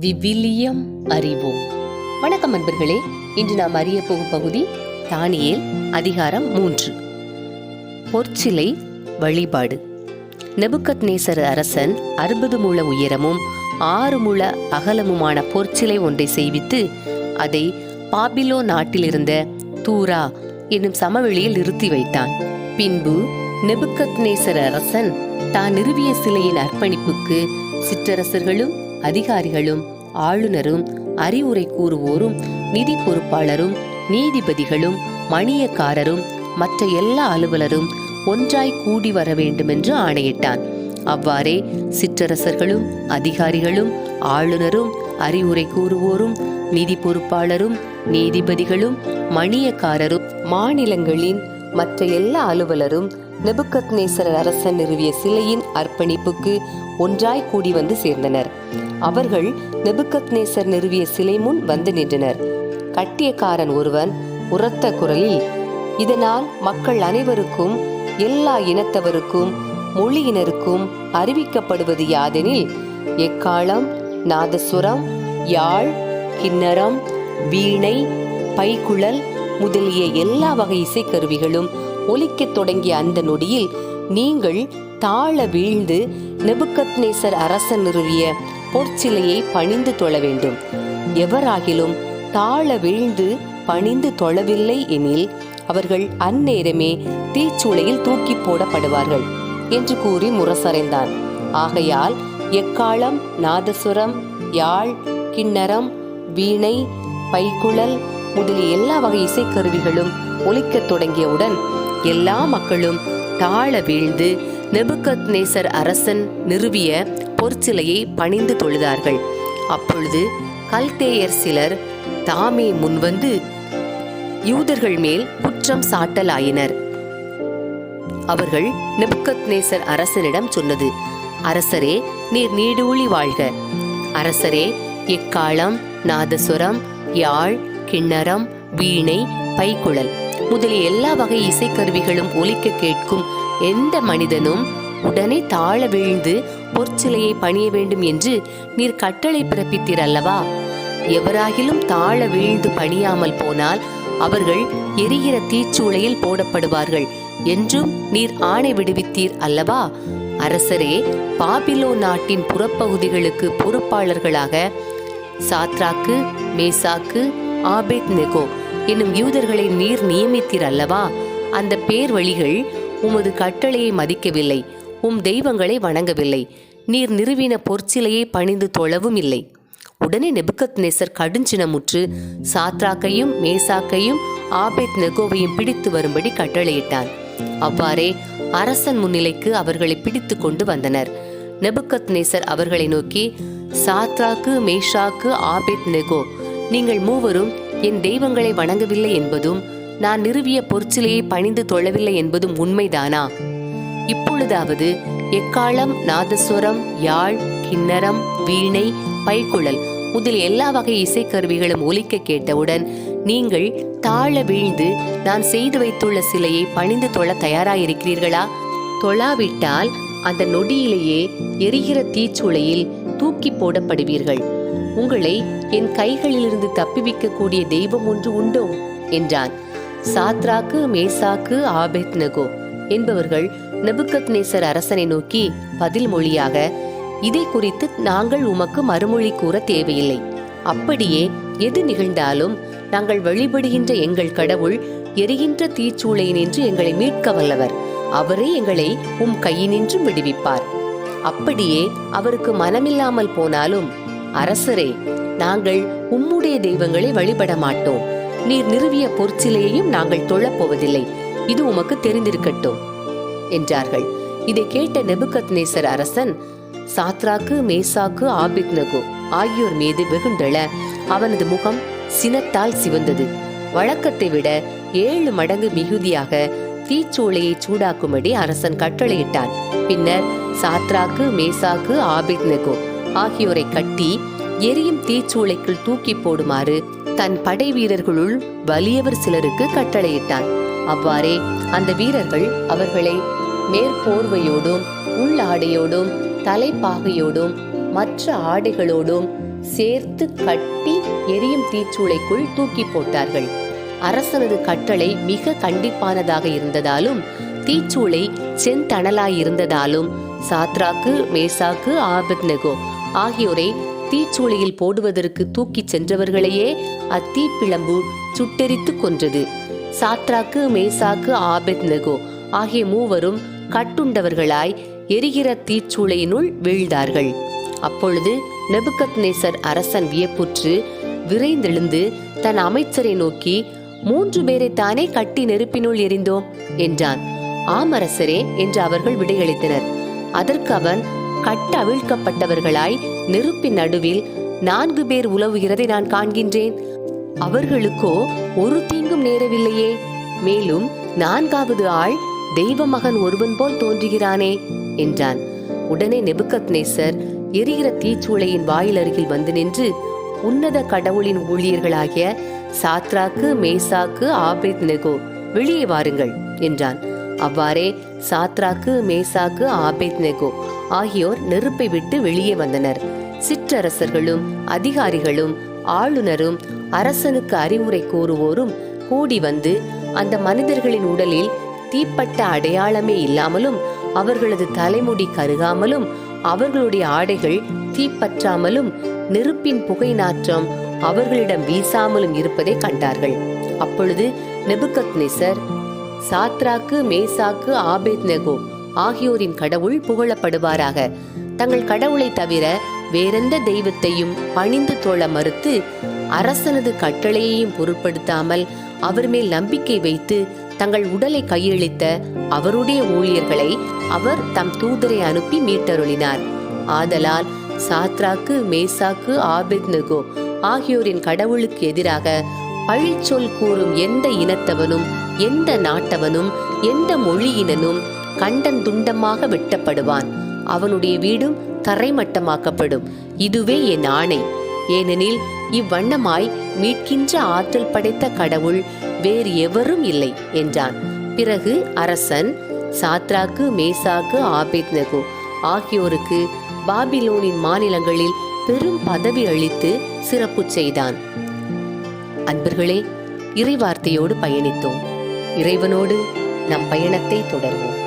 விவிலியம் அறிவோம். வணக்கம் அன்பர்களே இன்று நாம் அறிய போகும் பகுதி தானியேல் அதிகாரம் மூன்று. பொற்சிலை வழிபாடு. நெபுக்கத் நேசர் அரசன் அறுபது முழ உயரமும் ஆறு முழ அகலமுமான பொற்சிலை ஒன்றை செய்வித்து அதை பாபிலோ நாட்டிலிருந்த தூரா என்னும் சமவெளியில் நிறுத்தி வைத்தான். பின்பு நெபுக்கத் நேசர் அரசன் தான் நிறுவிய சிலையின் அர்ப்பணிப்புக்கு சிற்றரசர்களும் அதிகாரிகளும் ஆளுநரும் அறிவுரை கூறுவோரும் நிதி பொறுப்பாளரும் நீதிபதிகளும் மணியக்காரரும் மற்ற எல்லா அலுவலரும் ஒன்றாய் கூடி வர வேண்டுமென்று ஆணையிட்டான். அவ்வாறே சிற்றரசர்களும் அதிகாரிகளும் ஆளுநரும் அறிவுரை கூறுவோரும் நிதி பொறுப்பாளரும் நீதிபதிகளும் மணியக்காரரும் மாநிலங்களின் மற்ற எல்லா அலுவலரும் நெபுக்கத்நேசர் அரசன் நிறுவிய சிலையின் அர்ப்பணிப்புக்கு ஒன்றாய் கூடி வந்து சேர்ந்தனர். அவர்கள் நெபுக்கத்நேசர் நிறுவிய சிலை முன் வந்து நின்றனர். கட்டியக்காரன் ஒருவன் உரத்த குரலில் இதனால் மக்கள் அனைவருக்கும் எல்லா இனத்தவருக்கும் மொழியினருக்கும் அறிவிக்கப்படுவது யாதெனில் எக்காலம் நாதசுரம் யாழ் கிண்ணரம் வீணை பைக்குழல் முதலிய எல்லா வகை இசைக்கருவிகளும் ஒலிக்கத் தொடங்கிய அந்த நொடியில் நீங்கள் தாழ வீழ்ந்து நெபுக்கத்நேசர் அரசன் நிறுவிய பொற்சிலையை பணிந்து தொழ வேண்டும். எவராகிலும் தாழ வீழ்ந்து பணிந்து தொழவில்லை எனில் அவர்கள் அந்நேரமே தீச்சூளையில் தூக்கி போடப்படுவார்கள் என்று கூறி முரசறைந்தான். ஆகையால் எக்காலம் நாதசுரம் யாழ் கிண்ணரம் வீணை பைக்குழல் முதலிய எல்லா வகை இசைக்கருவிகளும் ஒலிக்கத் தொடங்கியவுடன் எல்லா மக்களும் தாழ வீழ்ந்து நெபுக்கத் நேசர் அரசன் நிறுவிய பொற்சிலையை பணிந்து தொழுதார்கள். அப்பொழுது கல்தேயர் சிலர் தாமே முன்வந்து யூதர்கள் மேல் குற்றம் சாட்டலாயினர். அவர்கள் நெபுக்கத்நேசர் அரசனிடம் சொன்னது அரசரே நீர் நீடூழி வாழ்க. அரசரே எக்காலம் நாதசுரம் யாழ் கிண்ணரம் வீணை பைக்குழல். முதலிய எல்லா வகை இசைக்கருவிகளும் ஒலிக்க கேட்கும் எந்த மனிதனும் உடனே தாழ வீழ்ந்து பொற்சிலையை பணிய வேண்டும் என்று நீர் கட்டளை பிறப்பித்தீர் அல்லவா? எவராகிலும் தாழ வீழ்ந்து பணியாமல் போனால் அவர்கள் எரிகிற தீச்சூளையில் போடப்படுவார்கள் என்றும் நீர் ஆணை விடுவித்தீர் அல்லவா? அரசரே பாபிலோ நாட்டின் புறப்பகுதிகளுக்கு பொறுப்பாளர்களாக சாத்ராக்கு மேசாக்கு ஆபேத் நெகோ என்னும் யூதர்களை நீர் நியமித்தீர் அல்லவா? அந்த பேர் வழிகள் உமது கட்டளையை மதிக்கவில்லை உம் தெய்வங்களை வணங்கவில்லை. நீர் நிறுவின பொற்சிலையை பணிந்து தொழவும் இல்லை. உடனே நெபுக்கத் நேசர் கடுஞ்சினமுற்று சாத்ராக்கையும் மேசாக்கையும் ஆபேத் நெகோவையும் பிடித்து வரும்படி கட்டளையிட்டான் அவ்வாறே அரசன் முன்னிலைக்கு அவர்களை பிடித்து கொண்டு வந்தனர். நெபுக்கத் நேசர் அவர்களை நோக்கி சாத்ராக்கு மேஷாக்கு ஆபேத் நெகோ நீங்கள் மூவரும் என் தெய்வங்களை வணங்கவில்லை என்பதும் நான் நிறுவிய பொற்சிலையை பணிந்து தொழவில்லை என்பதும் உண்மைதானா? இப்பொழுதாவது எக்காலம் நாதஸ்வரம் யாழ் கிண்ணரம் வீணை பைக்குழல் முதல் எல்லா வகை இசைக்கருவிகளும் ஒலிக்க கேட்டவுடன் நீங்கள் தாழ வீழ்ந்து நான் செய்து வைத்துள்ள சிலையை பணிந்து தொழ தயாராயிருக்கிறீர்களா? தொழாவிட்டால் அந்த நொடியிலேயே எரிகிற தீச்சூளையில் தூக்கி போடப்படுவீர்கள். உங்களை என் கைகளிலிருந்து தப்பிவிக்கக்கூடிய தெய்வம் ஒன்று உண்டோ? என்றான். சாத்ராக்கு மேசாக்கு ஆபெத் நகோ என்பவர்கள் நெபுக்கத்நேசர் அரசனை நோக்கி பதில் மொழியாக இதை குறித்து நாங்கள் உமக்கு மறுமொழி கூற தேவையில்லை. அப்படியே எது நிகழ்ந்தாலும் நாங்கள் வழிபடுகின்ற எங்கள் கடவுள் எரிகின்ற தீச்சூளை நின்று எங்களை மீட்க வல்லவர். அவரே எங்களை உம் கையினின்றும் விடுவிப்பார். அப்படியே அவருக்கு மனமில்லாமல் போனாலும் அரசரே நாங்கள் உம்முடைய தெய்வங்களை வழிபட மாட்டோம். நீர் நிறுவிய பொற்சிலையையும் நாங்கள் தொழப்போவதில்லை. இது உமக்கு தெரிந்திருக்கட்டும் என்றார்கள். இதை கேட்ட நெபுகத் நேசர் அரசன் சாத்ராக்கு மேசாக்கு ஆபித்னகு ஆகியோர் மீது வெகுண்டெழ அவனது முகம் சினத்தால் சிவந்தது. வழக்கத்தை விட ஏழு மடங்கு மிகுதியாக தீச்சூளையை சூடாக்கும்படி அரசன் கட்டளையிட்டான். பின்னர் சாத்ராக்கு மேசாக்கு ஆபித்னகு ஆகியோரை கட்டி எரியும் தீச்சூளைக்குள் தூக்கி போடுமாறு தன் படை வீரர்களுள் வலியவர் சிலருக்கு கட்டளையிட்டான். அவ்வாறே அந்த வீரர்கள் அவர்களை மேற்போர்வையோடும் உள்ளாடையோடும் தலைப்பாகையோடும் மற்ற ஆடைகளோடும் சேர்த்து கட்டி எரியும் தீச்சூளைக்குள் தூக்கி போட்டார்கள். அரசனது கட்டளை மிக கண்டிப்பானதாக இருந்ததாலும் தீச்சூளை செந்தணலாயிருந்ததாலும் சாத்ராக்கு மேசாக்கு ஆபத்நெகோ ஆகியோரை தீச்சூளையில் போடுவதற்கு தூக்கிச் சென்றவர்களையே அத்தீப்பிழம்பு சுட்டெரித்து கொன்றது. சாத்ராக்கு மேசாக்கு ஆபெத் நெகோ ஆகிய மூவரும் கட்டுண்டவர்களாய் எரிகிற தீச்சூளையினுள் வீழ்ந்தார்கள். அப்பொழுது நெபுகத்நேசர் அரசன் வியப்புற்று விரைந்தெழுந்து தன் அமைச்சரை நோக்கி மூன்று பேரை தானே கட்டி நெருப்பினுள் எரிந்தோம் என்றான். ஆமரசரே என்று அவர்கள் விடையளித்தனர். அதற்கு அவன் கட்டவிழ்க்கப்பட்டவர்களாய் நெருப்பின் நடுவில் நான்கு பேர் உலவுகிறதை நான் காண்கின்றேன். அவர்களுக்கோ ஒரு தீங்கும் நேரவில்லையே. மேலும் நான்காவது ஆள் தெய்வ மகன் ஒருவன் போல் தோன்றுகிறானே என்றான். உடனே நெபுகத்நேசர் எரிகிற தீச்சூளையின் வாயில் அருகில் வந்து நின்று உன்னத கடவுளின் ஊழியர்களாகிய சாத்ராக்கு மேசாக்கு ஆபேத் நெகோ வெளியே வாருங்கள் என்றான். அவ்வாறே சாத்ராக்கு மேசாக்கு ஆபேத் நெகோ ஆகியோர் நெருப்பை விட்டு வெளியே வந்தனர். சிற்றரசர்களும் அதிகாரிகளும் ஆளுநரும் அரசனுக்கு அறிவுரை கூறுவோரும் கூடி வந்து அந்த மனிதர்களின் உடலில் தீப்பட்ட அடையாளமே இல்லாமலும் அவர்களது தலைமுடி கருகாமலும் அவர்களுடைய ஆடைகள் தீப்பற்றாமலும் நெருப்பின் புகை நாற்றம் அவர்களிடம் வீசாமலும் இருப்பதை கண்டார்கள். அப்பொழுது நெபுகத்நேசர் சாத்ராக்கு மேசாக்கு ஆபேத் நெகோ ஆகியோரின் கடவுள் புகழப்படுவாராக. தங்கள் கடவுளை தவிர வேறெந்த தெய்வத்தையும் பணிந்து தோழ மறுத்து அரசனது கட்டளையையும் பொருட்படுத்தாமல் அவர் மேல் நம்பிக்கை வைத்து தங்கள் உடலை கையளித்த அவருடைய ஊழியர்களை அவர் தம் தூதரை அனுப்பி மீட்டருளினார். ஆதலால் சாத்ராக்கு மேசாக்கு ஆபெத்நெகோ ஆகியோரின் கடவுளுக்கு எதிராக பழிச்சொல் கூறும் எந்த இனத்தவனும் எந்த நாட்டவனும் எந்த மொழியினனும் கண்டன் துண்டமாக வெட்டப்படுவான். அவனுடைய வீடும் தரைமட்டமாக்கப்படும். இதுவே என் ஆணை. ஏனெனில் இவ்வண்ணமாய் மீட்கின்ற ஆற்றல் படைத்த கடவுள் வேறு எவரும் இல்லை என்றான். பிறகு அரசன் சாத்ராக்கு மேசாக்கு ஆபேத்னகு ஆகியோருக்கு பாபிலோனின் மாநிலங்களில் பெரும் பதவி அளித்து சிறப்பு செய்தான். அன்பர்களே இறைவார்த்தையோடு பயணித்தோம். இறைவனோடு நம் பயணத்தை தொடர்வோம்.